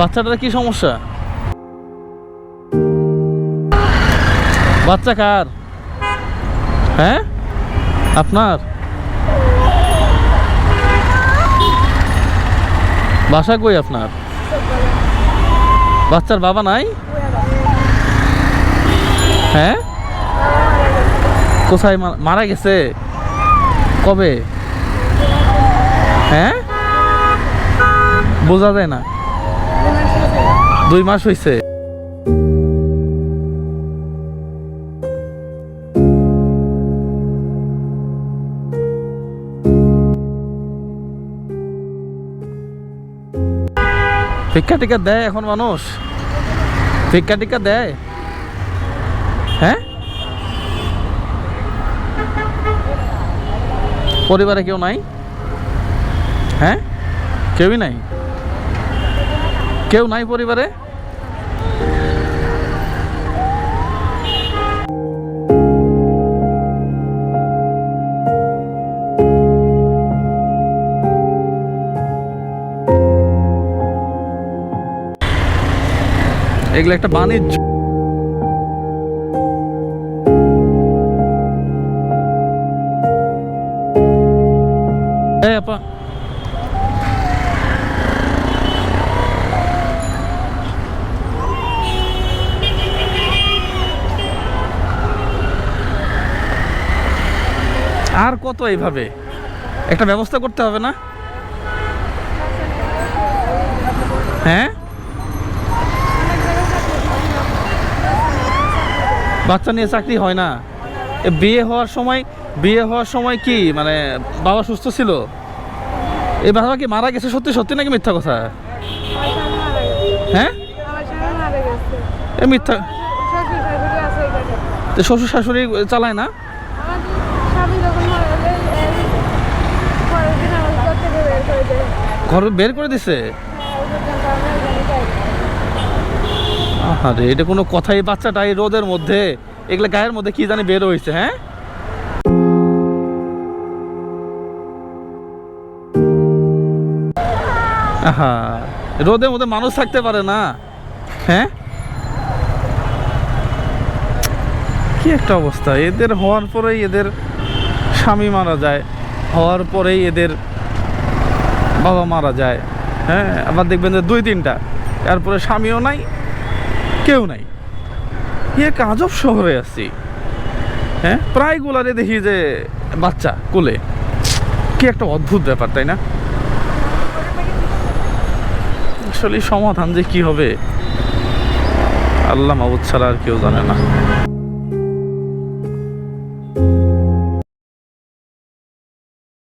বাচ্চাটার কি সমস্যা? বাচ্চা কার? হ্যাঁ? আপনার? বাসা কই আপনার? বাচ্চার বাবা নাই? হ্যাঁ? কোথায় মারা গেছে? কবে? হ্যাঁ? বোঝা যায় না। দুই মাস হয়েছে ভিক্ষা টিকা দেয় এখন মানুষ? ভিক্ষা টিকা দেয়? হ্যাঁ? পরিবারে কেউ নাই? হ্যাঁ? কেউই নাই? কেউ নাই পরিবারে? এগুলো একটা বাণিজ্য। এই আর কত এইভাবে? একটা ব্যবস্থা করতে হবে না? হ্যাঁ? বাচ্চা নিয়ে চাকরি হয় না। বিয়ে হওয়ার সময় বিয়ে হওয়ার সময় কি মানে বাবা সুস্থ ছিল? এই বাবা কি মারা গেছে সত্যি সত্যি নাকি মিথ্যা কথা? হ্যাঁ? এ মিথ্যা শ্বশুর শাশুড়ি চালায় না আমার স্বামী যখন মারা গেলে এই পরের দিন আমার ঘর থেকে বের করে দেয় ঘর বের করে দিছে হ্যাঁ। আরে এটা কোনো কথাই বাচ্চাটা এই রোদের মধ্যে, এগুলো গায়ের মধ্যে কি জানি বের হয়েছে হ্যাঁ আহা, রোদের মধ্যে মানুষ থাকতে পারে না হ্যাঁ কি একটা অবস্থা, এদের হওয়ার পরেই এদের স্বামী মারা যায়, হওয়ার পরেই এদের বাবা মারা যায় হ্যাঁ? আবার দেখবেন যে দুই তিনটা। তারপরে স্বামীও নাই, কেউ নাই। কি এক আজব শহরে আছি। হ্যাঁ? প্রায় গুলারে দেখি যে বাচ্চা কোলে। কি একটা অদ্ভুত ব্যাপার, তাই না? আসলে সমাধান যে কি হবে, আল্লাহ মাবুদ ছাড়া আর কেউ জানে না।